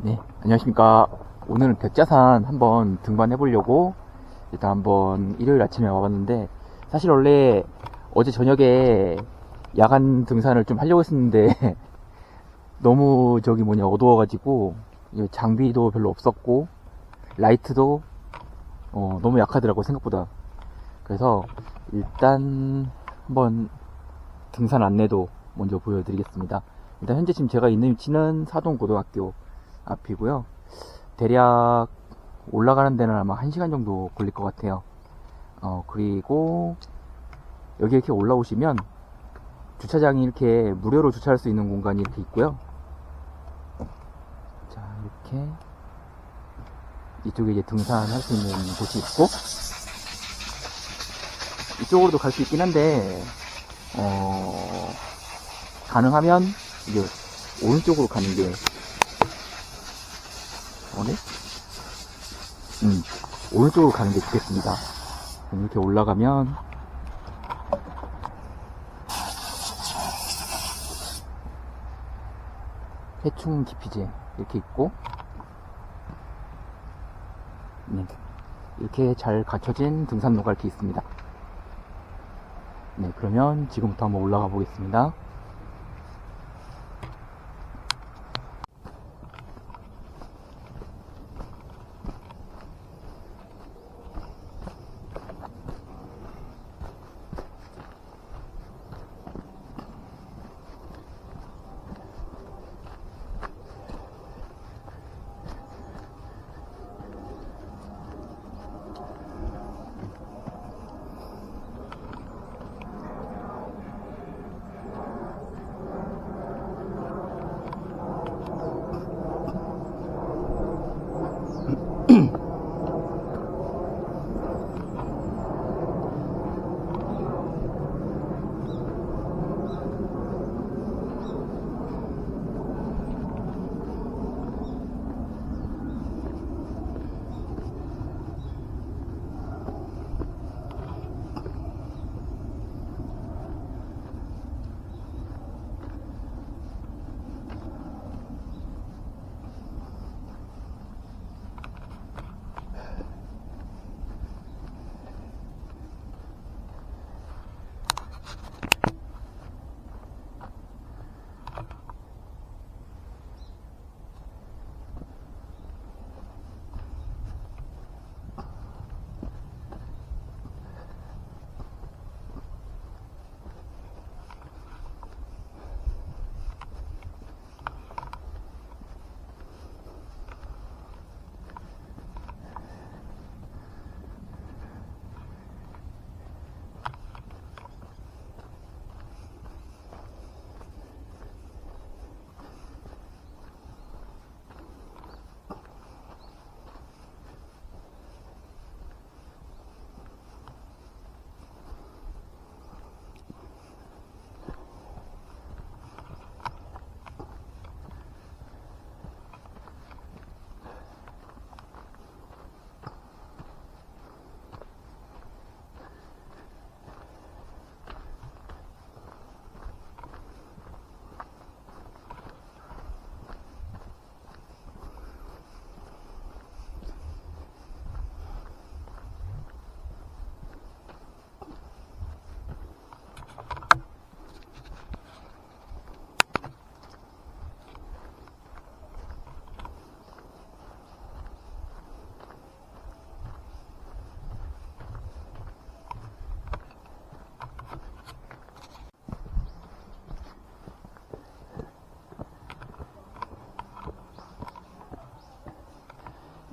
네, 안녕하십니까. 오늘은 백자산 한번 등반해 보려고 일단 한번 일요일 아침에 와봤는데 사실 원래 어제 저녁에 야간 등산을 좀 하려고 했었는데 너무 저기 뭐냐 어두워가지고 장비도 별로 없었고 라이트도 어, 너무 약하더라고 생각보다 그래서 일단 한번 등산 안내도 먼저 보여드리겠습니다 일단 현재 지금 제가 있는 위치는 사동고등학교 앞이고요. 대략 올라가는 데는 아마 1시간 정도 걸릴 것 같아요. 어 그리고 여기 이렇게 올라오시면 주차장이 이렇게 무료로 주차할 수 있는 공간이 이렇게 있고요. 자 이렇게 이쪽에 이제 등산할 수 있는 곳이 있고 이쪽으로도 갈 수 있긴 한데 어 가능하면 이제 오른쪽으로 가는 게 어네? 음 오른쪽으로 가는 게 좋겠습니다 이렇게 올라가면 해충 기피제 이렇게 있고 네, 이렇게 잘 갖춰진 등산로가 이렇게 있습니다. 네, 그러면 지금부터 한번 올라가 보겠습니다.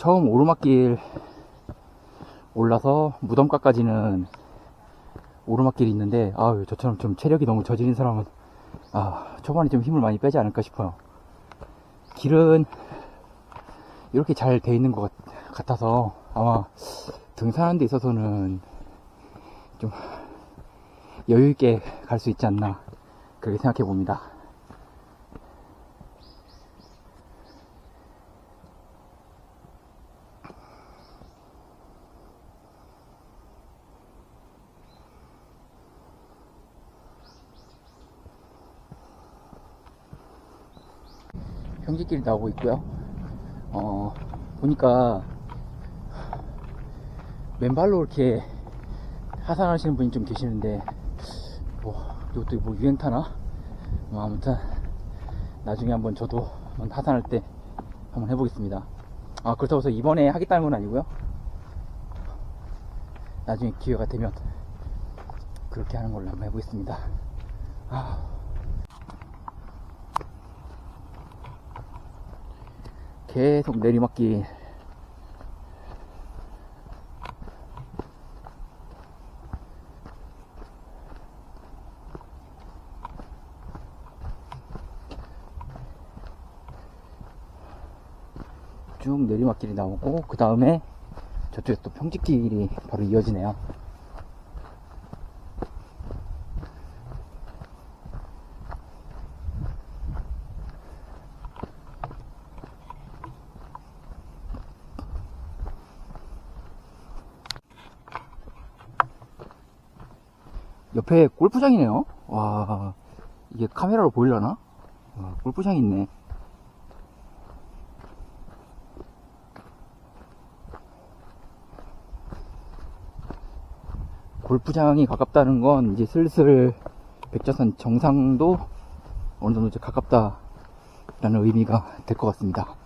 처음 오르막길 올라서 무덤가까지는 오르막길이 있는데 아유 저처럼 좀 체력이 너무 저질인 사람은 아 초반에 좀 힘을 많이 빼지 않을까 싶어요. 길은 이렇게 잘 돼 있는 것 같- 같아서 아마 등산하는 데 있어서는 좀 여유 있게 갈 수 있지 않나 그렇게 생각해 봅니다 평지길 나오고 있고요 어, 보니까 맨발로 이렇게 하산하시는 분이 좀 계시는데, 뭐, 이것도 뭐 유행 타나? 뭐, 아무튼, 나중에 한번 저도 하산할 때 한번 해보겠습니다. 아, 그렇다고 해서 이번에 하겠다는 건 아니고요. 나중에 기회가 되면 그렇게 하는 걸로 한번 해보겠습니다. 아. 계속 내리막길. 쭉 내리막길이 나오고 그 다음에 저쪽에 또 평지길이 바로 이어지네요. 옆에 골프장이네요. 와, 이게 카메라로 보이려나? 와, 골프장이 있네. 골프장이 가깝다는 건 이제 슬슬 백자산 정상도 어느 정도 이제 가깝다라는 의미가 될 것 같습니다.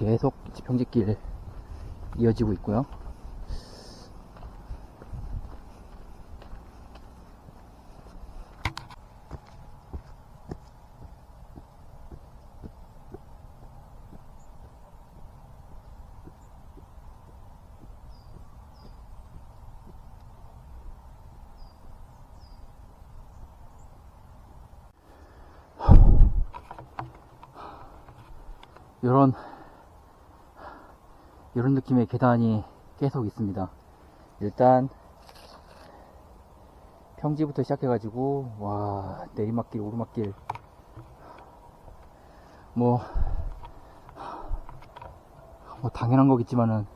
계속 평지길 이어지고 있고요. 이런 이런 느낌의 계단이 계속 있습니다. 일단 평지부터 시작해 가지고 와 내리막길 오르막길 뭐, 뭐 당연한 거겠지만은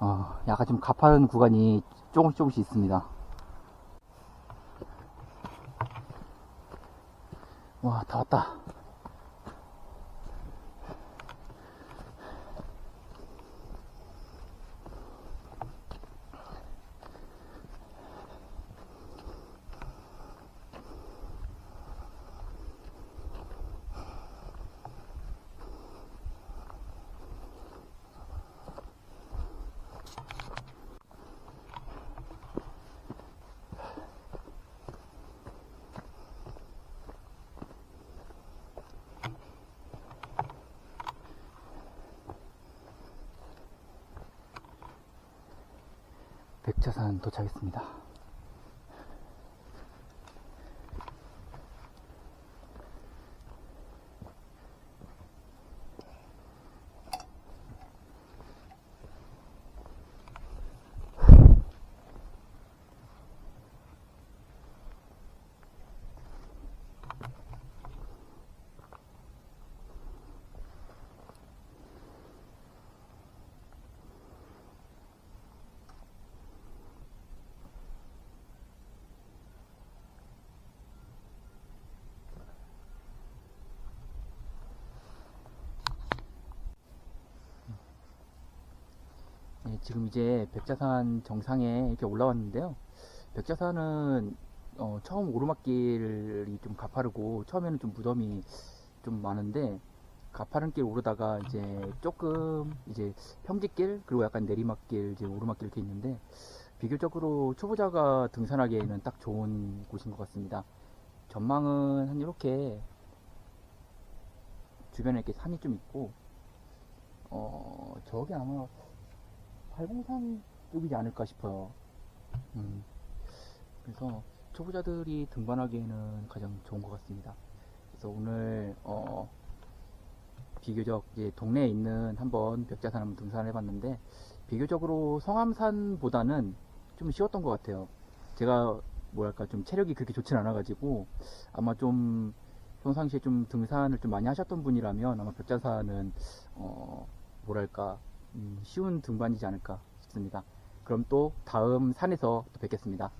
어, 약간 좀 가파른 구간이 조금씩 조금씩 있습니다. 와 다 왔다. 백차산 도착했습니다. 지금 이제 백자산 정상에 이렇게 올라왔는데요. 백자산은 어, 처음 오르막길이 좀 가파르고 처음에는 좀 무덤이 좀 많은데 가파른 길 오르다가 이제 조금 이제 평지길 그리고 약간 내리막길 이제 오르막길 이렇게 있는데 비교적으로 초보자가 등산하기에는 딱 좋은 곳인 것 같습니다. 전망은 한 이렇게 주변에 이렇게 산이 좀 있고 어 저기 아마 팔공산 쪽이지 않을까 싶어요. 음, 그래서 초보자들이 등반하기에는 가장 좋은 것 같습니다. 그래서 오늘 어, 비교적 이제 동네에 있는 한번 벽자산 한번 등산을 해봤는데 비교적으로 성암산보다는 좀 쉬웠던 것 같아요. 제가 뭐랄까 좀 체력이 그렇게 좋진 않아가지고 아마 좀 평상시에 좀 등산을 좀 많이 하셨던 분이라면 아마 벽자산은 어, 뭐랄까 음, 쉬운 등반이지 않을까 싶습니다. 그럼 또 다음 산에서 또 뵙겠습니다.